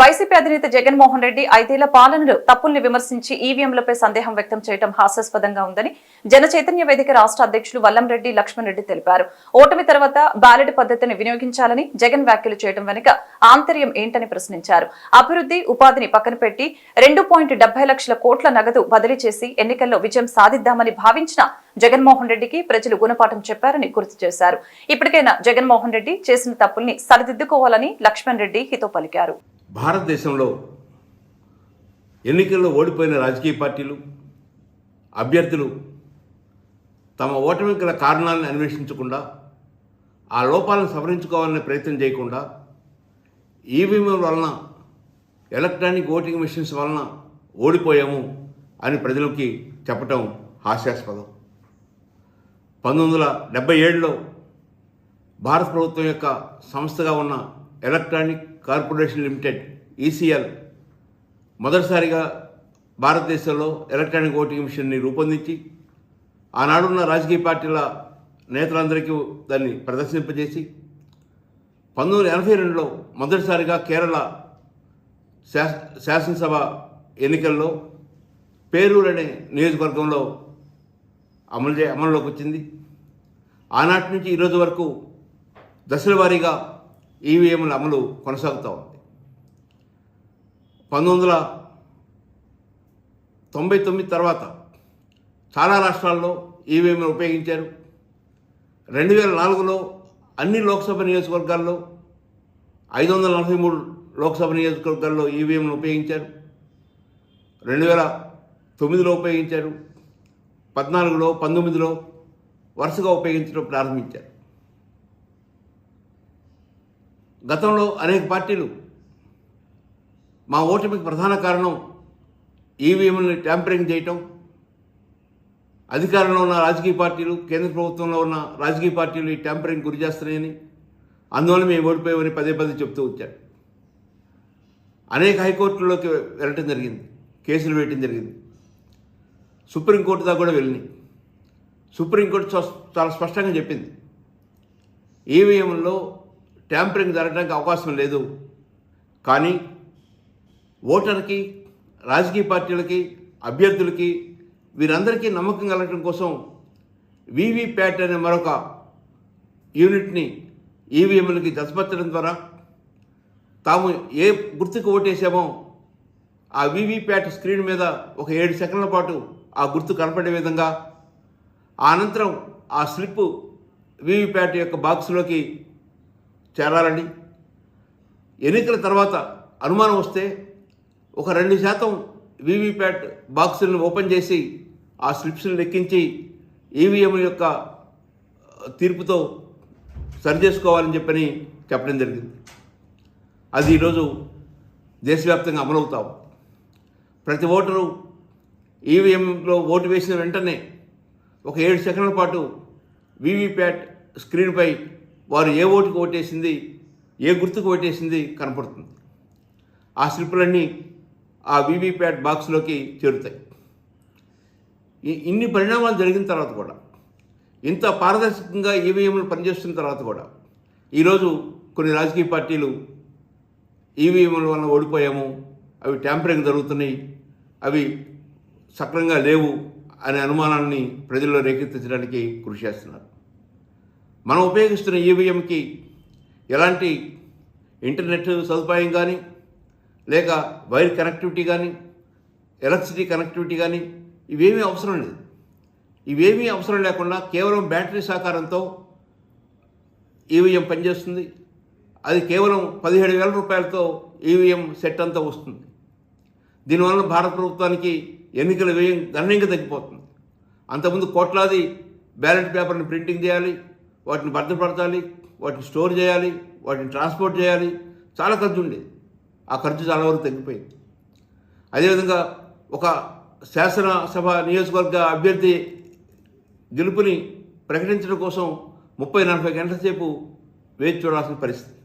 YCP అధినేత జగన్మోహన్ రెడ్డి ఐదేళ్ళ పాలనలో తప్పుల్ని విమర్శించి ఈవీఎంలపై సందేహం వ్యక్తం చేయడం హాస్యాస్పదంగా ఉందని జన చైతన్య వేదిక రాష్ట్ర అధ్యక్షులు వల్లంరెడ్డి లక్ష్మణ్ రెడ్డి తెలిపారు. ఓటమి తర్వాత బ్యాలెట్ పద్ధతిని వినియోగించాలని జగన్ వ్యాఖ్యలు చేయడం వెనుక ఆంతర్యం ఏంటని ప్రశ్నించారు. అభివృద్ధి ఉపాధిని పక్కన పెట్టి రెండు పాయింట్ లక్షల కోట్ల నగదు బదిలీ చేసి ఎన్నికల్లో విజయం సాధిద్దామని భావించిన జగన్మోహన్ రెడ్డికి ప్రజలు గుణపాఠం చెప్పారని గుర్తు చేశారు. ఇప్పటికైనా జగన్మోహన్ రెడ్డి చేసిన తప్పుల్ని సరిదిద్దుకోవాలని లక్ష్మణ్ రెడ్డి హితో పలికారు. భారతదేశంలో ఎన్నికల్లో ఓడిపోయిన రాజకీయ పార్టీలు అభ్యర్థులు తమ ఓటమి గల కారణాలను అన్వేషించకుండా ఆ లోపాలను సవరించుకోవాలనే ప్రయత్నం చేయకుండా ఈవీఎంల వలన ఎలక్ట్రానిక్ ఓటింగ్ మిషన్స్ వలన ఓడిపోయాము అని ప్రజలకి చెప్పటం హాస్యాస్పదం. పంతొమ్మిది వందల డెబ్బై ఏడులో భారత ప్రభుత్వం యొక్క సంస్థగా ఉన్న ఎలక్ట్రానిక్ కార్పొరేషన్ లిమిటెడ్ ఈసీఎల్ మొదటిసారిగా భారతదేశంలో ఎలక్ట్రానిక్ ఓటింగ్ మిషన్ని రూపొందించి ఆనాడున్న రాజకీయ పార్టీల నేతలందరికీ దాన్ని ప్రదర్శింపజేసి పంతొమ్మిది వందల ఎనభై రెండులో మొదటిసారిగా కేరళ శాస శాసనసభ ఎన్నికల్లో పేరూరు అనే నియోజకవర్గంలో అమలు చే అమలులోకి వచ్చింది ఆనాటి నుంచి ఈరోజు వరకు దశల వారీగా ఈవీఎంల అమలు కొనసాగుతూ ఉంది. పంతొమ్మిది వందల తొంభై తొమ్మిది తర్వాత చాలా రాష్ట్రాల్లో ఈవీఎంలు ఉపయోగించారు. రెండు వేల నాలుగులో అన్ని లోక్సభ నియోజకవర్గాల్లో ఐదు వందల నలభై మూడు లోక్సభ నియోజకవర్గాల్లో ఈవీఎంలు ఉపయోగించారు. రెండు వేల తొమ్మిదిలో ఉపయోగించారు. పద్నాలుగులో పంతొమ్మిదిలో వరుసగా ఉపయోగించడం ప్రారంభించారు. గతంలో అనేక పార్టీలు మా ఓటమికి ప్రధాన కారణం ఈవీఎంని ట్యాంపరింగ్ చేయటం అధికారంలో ఉన్న రాజకీయ పార్టీలు కేంద్ర ప్రభుత్వంలో ఉన్న రాజకీయ పార్టీలు ఈ ట్యాంపరింగ్ గురి చేస్తున్నాయని అందువల్ల మేము ఓడిపోయామని పదే పదే చెప్తూ వచ్చారు. అనేక హైకోర్టుల్లోకి వెళ్ళటం జరిగింది కేసులు వేయటం జరిగింది. సుప్రీంకోర్టు దాకా కూడా వెళ్ళినాయి. సుప్రీంకోర్టు చాలా స్పష్టంగా చెప్పింది. ఈవీఎంలో ట్యాంపరింగ్ జరగడానికి అవకాశం లేదు. కానీ ఓటర్కి రాజకీయ పార్టీలకి అభ్యర్థులకి వీరందరికీ నమ్మకం కలగడం కోసం వీవీప్యాట్ అనే మరొక యూనిట్ని ఈవీఎంలకి జతపరచడం ద్వారా తాము ఏ గుర్తుకు ఓటేసామో ఆ వీవీప్యాట్ స్క్రీన్ మీద ఒక ఏడు సెకండ్ల పాటు ఆ గుర్తు కనపడే విధంగా అనంతరం ఆ స్లిప్ వీవీప్యాట్ యొక్క బాక్స్లోకి చేరాలని ఎన్నికల తర్వాత అనుమానం వస్తే ఒక రెండు శాతం వీవీప్యాట్ బాక్సులను ఓపెన్ చేసి ఆ స్లిప్స్ని లెక్కించి ఈవీఎం యొక్క తీర్పుతో సరి చేసుకోవాలని చెప్పని చెప్పడం జరిగింది. అది ఈరోజు దేశవ్యాప్తంగా అమలవుతాం. ప్రతి ఓటరు ఈవీఎంలో ఓటు వేసిన వెంటనే ఒక ఏడు సెకండ్ల పాటు వీవీప్యాట్ స్క్రీన్పై వారు ఏ ఓటుకు ఓటేసింది ఏ గుర్తుకు ఓటేసింది కనపడుతుంది. ఆ స్లిప్పులన్నీ ఆ వీవీప్యాట్ బాక్స్లోకి చేరుతాయి. ఇన్ని పరిణామాలు జరిగిన తర్వాత కూడా ఇంత పారదర్శకంగా ఈవీఎంలు పనిచేస్తున్న తర్వాత కూడా ఈరోజు కొన్ని రాజకీయ పార్టీలు ఈవీఎంల వల్ల ఓడిపోయాము అవి ట్యాంపరింగ్ జరుగుతున్నాయి అవి సక్రంగా లేవు అనే అనుమానాన్ని ప్రజల్లో రేకెత్తించడానికి కృషి చేస్తున్నారు. మనం ఉపయోగిస్తున్న ఈవీఎంకి ఎలాంటి ఇంటర్నెట్ సదుపాయం కానీ లేక వైర్ కనెక్టివిటీ కానీ ఎలక్ట్రిసిటీ కనెక్టివిటీ కానీ ఇవేమీ అవసరం లేదు. ఇవేమీ అవసరం లేకుండా కేవలం బ్యాటరీ సహకారంతో ఈవీఎం పనిచేస్తుంది. అది కేవలం పదిహేడు వేల రూపాయలతో ఈవీఎం సెట్ అంతా వస్తుంది. దీనివల్ల భారత ప్రభుత్వానికి ఎన్నికల వ్యయం గణనీయంగా తగ్గిపోతుంది. అంతకుముందు కోట్లాది బ్యాలెట్ పేపర్ని ప్రింటింగ్ చేయాలి వాటిని భద్రపరచాలి వాటిని స్టోర్ చేయాలి వాటిని ట్రాన్స్పోర్ట్ చేయాలి. చాలా ఖర్చు ఉండేది ఆ ఖర్చు చాలా వరకు తగ్గిపోయింది. అదేవిధంగా ఒక శాసనసభ నియోజకవర్గ అభ్యర్థి గెలుపుని ప్రకటించడం కోసం ముప్పై నలభై గంటల సేపు వేచి చూడాల్సిన పరిస్థితి.